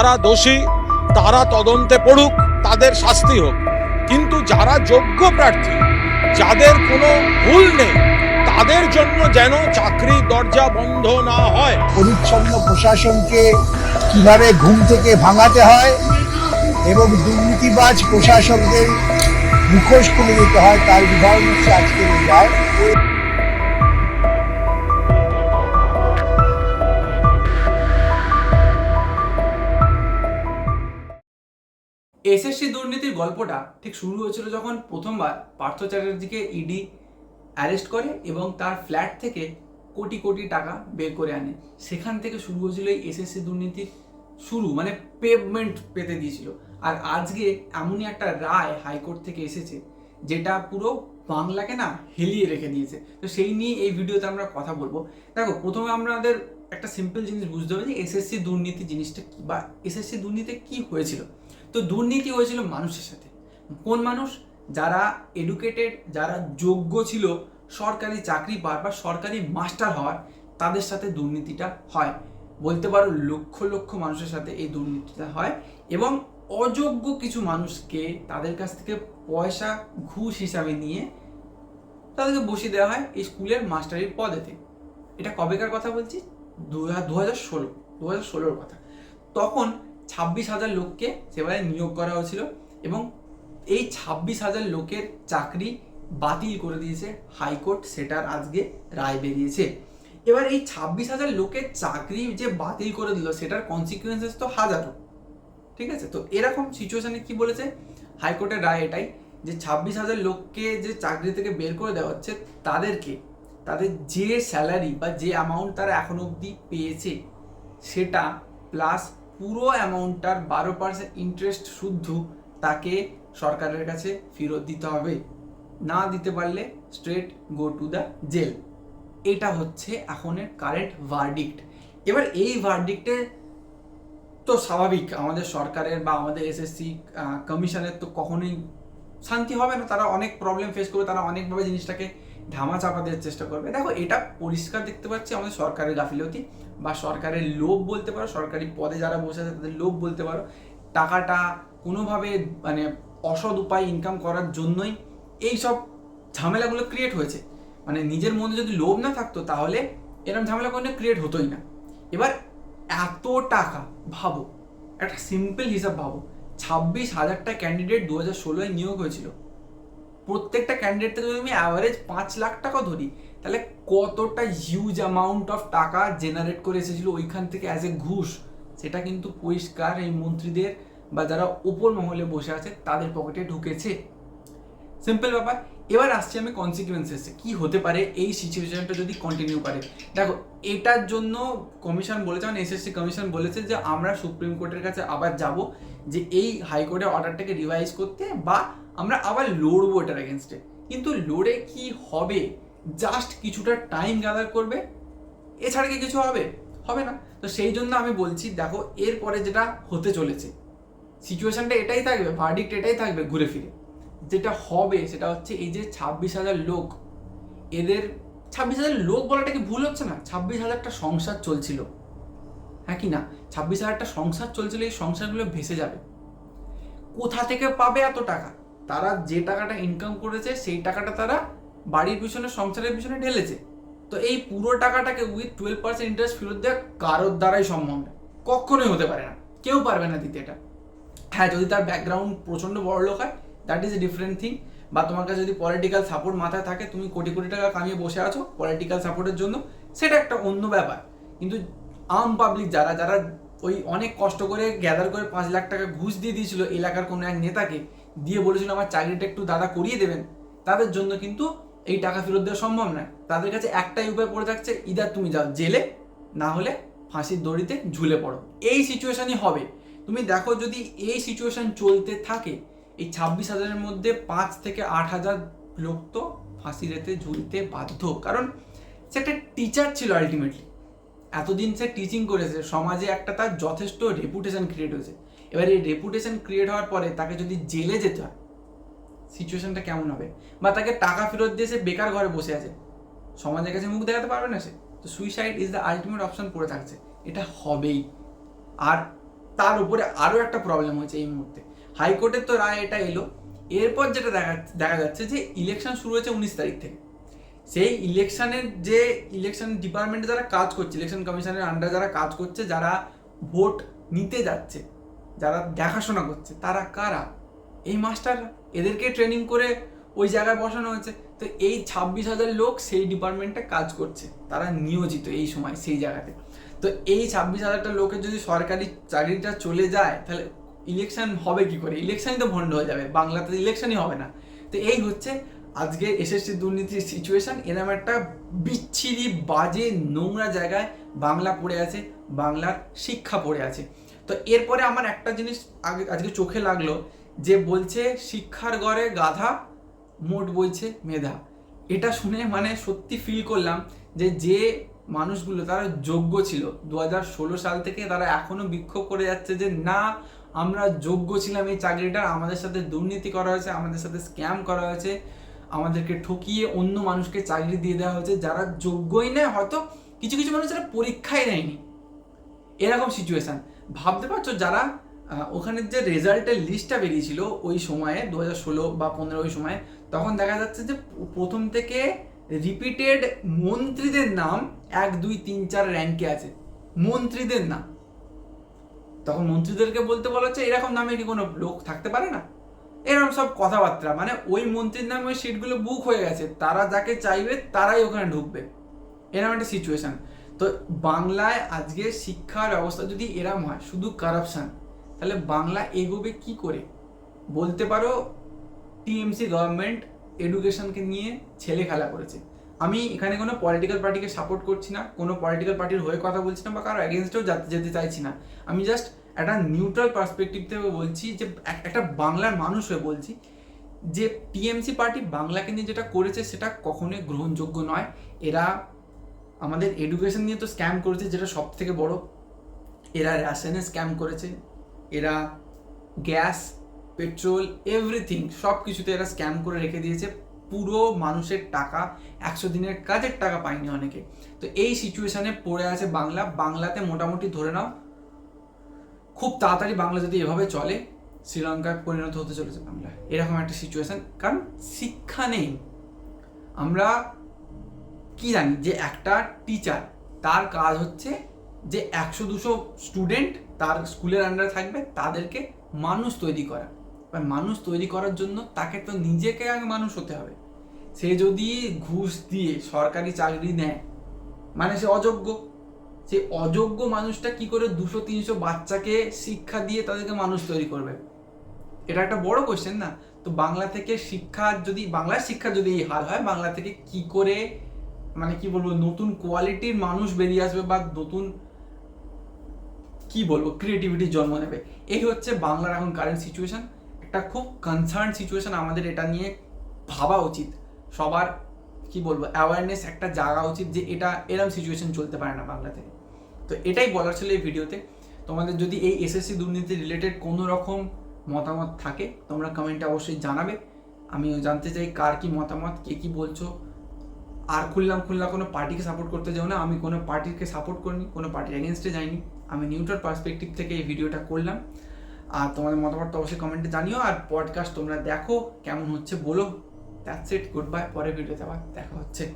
যারা দোষী, তারা তদন্তে পড়ুক, তাদের শাস্তি হোক। কিন্তু যারা যোগ্য প্রার্থী, যাদের কোনো ভুল নেই, তাদের জন্য যেন চাকরির দরজা বন্ধ না হয়। পরিচ্ছন্ন প্রশাসনকে কীভাবে ঘুম থেকে ভাঙাতে হয় এবং দুর্নীতিবাজ প্রশাসকদের মুখোশ খুলে দিতে হয়, তার উদাহরণ হচ্ছে আজকের এই এসএসসি দুর্নীতির গল্পটা ঠিক শুরু হয়েছিল যখন প্রথমবার পার্থ চ্যাটার্জিকে ইডি অ্যারেস্ট করে এবং তার ফ্ল্যাট থেকে কোটি কোটি টাকা বের করে আনে। সেখান থেকে শুরু হয়েছিল এই এসএসসি দুর্নীতির শুরু মানে পেভমেন্ট পেতে দিয়েছিল। আর আজকে এমনই একটা রায় হাইকোর্ট থেকে এসেছে, যেটা পুরো বাংলাকে না হেলিয়ে রেখে দিয়েছে। তো সেই নিয়ে এই ভিডিওতে আমরা কথা বলব। দেখো, প্রথমে আমাদের একটা সিম্পল জিনিস বুঝতে হবে যে এসএসসি দুর্নীতি জিনিসটা কী বা এসএসসি দুর্নীতি কী হয়েছিল। তো দুর্নীতি হয়েছিল মানুষের সাথে। কোন মানুষ? যারা এডুকেটেড যারা যোগ্য ছিল, সরকারি চাকরি পাওয়ার বা সরকারি মাস্টার হওয়ার, তাদের সাথে দুর্নীতিটা হয়। বলতে পারো লক্ষ লক্ষ মানুষের সাথে এই দুর্নীতিটা হয় এবং অযোগ্য কিছু মানুষকে তাদের কাছ থেকে পয়সা, ঘুষ হিসাবে নিয়ে তাদেরকে বসিয়ে দেওয়া হয় এই স্কুলের মাস্টারির পদেতে। এটা কবেকার কথা বলছি? দু হাজার ষোলো, দু হাজার ষোলোর কথা। তখন ছাব্বিশ হাজার লোককে সেবারে নিয়োগ করা হয়েছিল এবং এই ছাব্বিশ হাজার লোকের চাকরি বাতিল করে দিয়েছে হাইকোর্ট, সেটার আজকে রায় বেরিয়েছে। এবার এই ছাব্বিশ হাজার লোকের চাকরি যে বাতিল করে দিল, সেটার কনসিকুয়েন্সেস তো হাজারো, ঠিক আছে? তো এরকম সিচুয়েশানে কি বলেছে? হাইকোর্টের রায় এটাই যে ছাব্বিশ হাজার লোককে যে চাকরি থেকে বের করে দেওয়া হচ্ছে, তাদেরকে তাদের যে স্যালারি বা যে অ্যামাউন্ট তারা এখন অবধি পেয়েছে, সেটা প্লাস পুরো অ্যামাউন্টটার বারো পার্সেন্ট ইন্টারেস্ট শুদ্ধ তাকে সরকারের কাছে ফেরত দিতে হবে। না দিতে পারলে straight go to the jail. এটা হচ্ছে এখনের কারেন্ট ভার্ডিক্ট এবার এই ভার্ডিক্টে তো স্বাভাবিক, আমাদের সরকারের বা আমাদের এসএসসি কমিশনের তো কখনোই শান্তি হবে না। তারা অনেক প্রবলেম ফেস করবে, তারা অনেকভাবে জিনিসটাকে ধামা চাপা দেওয়ার চেষ্টা করবে। দেখো, এটা পরিষ্কার দেখতে পাচ্ছি আমাদের সরকারের গাফিলতি বা সরকারের লোভ বলতে পারো, সরকারি পদে যারা বসে আছে তাদের লোভ বলতে পারো। টাকাটা কোনোভাবে মানে অসৎ উপায় ইনকাম করার জন্যই এই সব ঝামেলাগুলো ক্রিয়েট হয়েছে। মানে নিজের মধ্যে যদি লোভ না থাকতো তাহলে এরকম ঝামেলা কোনো ক্রিয়েট হতোই না। এবার এত টাকা, ভাবো, একটা সিম্পল হিসাব ভাবো, ছাব্বিশ হাজারটা ক্যান্ডিডেট দু হাজার ষোলোয় নিয়োগ হয়েছিল। প্রত্যেকটা ক্যান্ডিডেট থেকে যদি আমি অ্যাভারেজ পাঁচ লাখ টাকা ধরি, তাহলে কতটা হিউজ অ্যামাউন্ট অফ টাকা জেনারেট করে এসেছিল ওইখান থেকে অ্যাজ এ ঘুষ? সেটা কিন্তু পরিষ্কার এই মন্ত্রীদের বা যারা ওপর মহলে বসে আছে, তাদের পকেটে ঢুকেছে। সিম্পল ব্যাপার। এবার আসছি আমি কনসিকুয়েন্সেসে কি হতে পারে এই সিচুয়েশনটা যদি কন্টিনিউ করে? দেখো, এটার জন্য কমিশন বলেছে মানে এসএসসি কমিশন বলেছে যে আমরা সুপ্রিম কোর্টের কাছে আবার যাব যে এই হাইকোর্টের অর্ডারটাকে রিভাইজ করতে বা আমরা আবার লড়বো এটার এগেনস্টে কিন্তু লড়ে কি হবে? জাস্ট কিছুটা টাইম গ্যাদার করবে, এছাড়া কি কিছু হবে? হবে না। তো সেই জন্য আমি বলছি, দেখো, এরপরে যেটা হতে চলেছে সিচুয়েশনটা এটাই থাকবে ভার্ডিক্ট এটাই থাকবে ঘুরে ফিরে। যেটা হবে সেটা হচ্ছে এই যে ছাব্বিশ হাজার লোক, এদের ছাব্বিশ হাজার লোক বলাটা কি ভুল হচ্ছে না? ছাব্বিশ হাজারটা সংসার চলছিল। হ্যাঁ কি না? ছাব্বিশ হাজারটা সংসার চলছিল, এই সংসারগুলো ভেসে যাবে। কোথা থেকে পাবে এত টাকা? তারা যে টাকাটা ইনকাম করেছে, সেই টাকাটা তারা বাড়ির পিছনে, সংসারের পিছনে ঢেলেছে। তো এই পুরো টাকাটাকে উইথ টুয়েলভ পার্সেন্ট ইন্টারেস্ট ফেরত দেওয়া কারোর দ্বারাই সম্ভব না। কখনোই হতে পারে না। কেউ পারবে না দিতে এটা। হ্যাঁ যদি তার ব্যাকগ্রাউন্ড প্রচণ্ড বড় লোক হয় that is a different thing বা তোমার কাছে যদি পলিটিক্যাল সাপোর্ট মাথায় থাকে, তুমি কোটি কোটি টাকা কামিয়ে বসে আছো পলিটিক্যাল সাপোর্টের জন্য, সেটা একটা অন্য ব্যাপার। কিন্তু আম পাবলিক যারা যারা ওই অনেক কষ্ট করে গ্যাদার করে পাঁচ লাখ টাকা ঘুষ দিয়ে দিয়েছিল এলাকার কোনো এক নেতাকে, দিয়ে বলেছিল আমার চাকরিটা একটু দাদা করিয়ে দেবেন, তাদের জন্য কিন্তু এই টাকা ফেরত দেওয়া সম্ভব নয়। তাদের কাছে একটাই উপায় পড়ে থাকছে, ইদার তুমি যাও জেলে, না হলে ফাঁসির দড়িতে ঝুলে পড়ো। এই সিচুয়েশনই হবে। তুমি দেখো যদি এই সিচুয়েশন চলতে থাকে এই ছাব্বিশ হাজারের মধ্যে পাঁচ থেকে আট হাজার লোক তো ফাঁসি রেতে ঝুলতে বাধ্য। কারণ সে একটা টিচার ছিল আলটিমেটলি এতদিন সে টিচিং করেছে, সমাজে একটা তার যথেষ্ট রেপুটেশন ক্রিয়েট হয়েছে। এবার এই রেপুটেশন ক্রিয়েট হওয়ার পরে তাকে যদি জেলে যেতে হয় সিচুয়েশনটা কেমন হবে? বা তাকে টাকা ফেরত দিয়ে সে বেকার ঘরে বসে আছে, সমাজের কাছে মুখ দেখাতে পারবে না সে? তো suicide is the ultimate option পড়ে থাকছে। এটা হবেই। আর তার উপরে আরও একটা প্রবলেম হয়েছে এই মুহূর্তে। হাইকোর্টের তো রায় এটা এলো। এরপর যেটা দেখা দেখা যাচ্ছে যে ইলেকশন শুরু হয়েছে উনিশ তারিখ থেকে। সেই ইলেকশনের যে ইলেকশন ডিপার্টমেন্টে যারা কাজ করছে ইলেকশন কমিশনের আন্ডারে যারা কাজ করছে, যারা ভোট নিতে যাচ্ছে, যারা দেখাশোনা করছে, তারা কারা? এই মাস্টার এদেরকে ট্রেনিং করে ওই জায়গায় বসানো হয়েছে। তো এই ছাব্বিশ হাজার লোক সেই ডিপার্টমেন্টে কাজ করছে। তারা নিয়োজিত এই সময় সেই জায়গাতে। তো এই ছাব্বিশ হাজারটা লোকের যদি সরকারি চাকরিটা চলে যায়, তাহলে ইলেকশন হবে কি করে? ইলেকশনই তো ভণ্ড হয়ে যাবে। বাংলাতে ইলেকশনই হবে না। তো এই হচ্ছে আজকে এসএসসি দুর্নীতির সিচুয়েশন এরকম একটা বিচ্ছিরি, বাজে, নোংরা জায়গায় বাংলা পড়ে আছে, বাংলার শিক্ষা পড়ে আছে। তো এরপরে আমার একটা জিনিস আগে, আজকে চোখে লাগল যে বলছে, শিক্ষার গড়ে গাধা, মোট বইছে মেধা। এটা শুনে মানে সত্যি ফিল করলাম যে যে মানুষগুলো তারা যোগ্য ছিল, দু সাল থেকে তারা এখনও বিক্ষোভ করে যাচ্ছে যে না আমরা যোগ্য ছিলাম এই চাকরিটার, আমাদের সাথে দুর্নীতি করা হয়েছে, আমাদের সাথে স্ক্যাম করা হয়েছে, আমাদেরকে ঠকিয়ে অন্য মানুষকে চাকরি দিয়ে দেওয়া হয়েছে, যারা যোগ্যই নেয়, হয়তো কিছু কিছু মানুষ যারা পরীক্ষাই নেয়নি এরকম সিচুয়েশন ভাবতে পারছ যারা ওখানের যে রেজাল্টের লিস্টটা বেরিয়েছিল, ওই সময়ে দু হাজার ষোলো বা পনেরো ওই সময়ে, তখন দেখা যাচ্ছে যে প্রথম থেকে রিপিটেড মন্ত্রীদের নাম এক, দুই, তিন, চার র্যাঙ্কে আছে। মন্ত্রীদের নাম। তখন মন্ত্রীদেরকে বলতে বলা হচ্ছে, এরকম নামে কি কোনো লোক থাকতে পারে না। এরকম সব কথাবার্তা মানে ওই মন্ত্রীর নামে ওই সিটগুলো বুক হয়ে গেছে, তারা যাকে চাইবে তারাই ওখানে ঢুকবে। এরকম একটা সিচুয়েশন তো বাংলায় আজকে শিক্ষার অবস্থা যদি এরম হয়, শুধু কারাপশন তাহলে বাংলা এগোবে কি করে? বলতে পারো টিএমসি গভর্নমেন্ট এডুকেশনকে নিয়ে ছেলে খেলা করেছে। আমি এখানে কোনো পলিটিক্যাল পার্টিকে সাপোর্ট করছি না, কোনো পলিটিক্যাল পার্টির হয়ে কথা বলছি না বা কারও অ্যাগেনস্টেও যেতে চাইছি না। আমি জাস্ট একটা নিউট্রাল পার্সপেক্টিভ থেকে বলছি যে একটা বাংলার মানুষ হয়ে বলছি যে টিএমসি পার্টি বাংলাকে নিয়ে যেটা করেছে সেটা কখনোই গ্রহণযোগ্য নয়। এরা আমাদের এডুকেশন নিয়ে তো স্ক্যাম করেছে, যেটা সব থেকে বড়। এরা রেশনে স্ক্যাম করেছে। এরা গ্যাস পেট্রোল এভরিথিং সব কিছুতে এরা স্ক্যাম করে রেখে দিয়েছে। পুরো মানুষের টাকা, একশো দিনের কাজের টাকা পায়নি অনেকে। তো এই সিচুয়েশানে পড়ে আছে বাংলা। বাংলাতে মোটামুটি ধরে নাও, খুব তাড়াতাড়ি বাংলা যদি এভাবে চলে, শ্রীলঙ্কায় পরিণত হতে চলেছে বাংলা। এরকম একটা সিচুয়েশান কারণ শিক্ষা নেই। আমরা কি জানি যে একটা টিচার তার কাজ হচ্ছে যে একশো দুশো স্টুডেন্ট তার স্কুলের আন্ডারে থাকবে, তাদেরকে মানুষ তৈরি করা। এবার মানুষ তৈরি করার জন্য তাকে তো নিজেকে আগে মানুষ হতে হবে। সে যদি ঘুষ দিয়ে সরকারি চাকরি নেয় মানে সে অযোগ্য। সে অযোগ্য মানুষটা কি করে দুশো, তিনশো বাচ্চাকে শিক্ষা দিয়ে তাদেরকে মানুষ তৈরি করবে? এটা একটা বড় কোশ্চেন না? তো বাংলা থেকে শিক্ষা যদি, বাংলার শিক্ষা যদি এই হাল হয়, বাংলা থেকে কি করে মানে কি বলব, নতুন কোয়ালিটির মানুষ বেরিয়ে আসবে বা নতুন, কি বলব ক্রিয়েটিভিটির জন্ম নেবে? এই হচ্ছে বাংলার এখন কারেন্ট সিচুয়েশন একটা খুব কনসার্ন সিচুয়েশন আমাদের এটা নিয়ে ভাবা উচিত। সবার, কি বলব অ্যাওয়ারনেস একটা জাগা উচিত যে এটা এরম সিচুয়েশন চলতে পারে না বাংলাতে। তো এটাই বলার ছিল এই ভিডিওতে তোমাদের যদি এই এসএসসি দুর্নীতি রিলেটেড কোনো রকম মতামত থাকে, তোমরা কমেন্টে অবশ্যই জানাবে। আমিও জানতে চাই কার কি মতামত, কে কি বলছো। আর খুললাম খুললাম কোনো পার্টিকে সাপোর্ট করতে যাও না, আমি কোনো পার্টিকে সাপোর্ট করিনি, কোনো পার্টির এগেনস্টে যাইনি। আমি নিউট্রাল পার্সপেক্টিভ থেকে এই ভিডিওটা করলাম। আর তোমাদের মতামত অবশ্যই কমেন্টে জানিও। আর পডকাস্ট তোমরা দেখো কেমন হচ্ছে, বলো। দ্যাটস ইট গুড বাই পরের ভিডিওতে আবার দেখা হচ্ছে।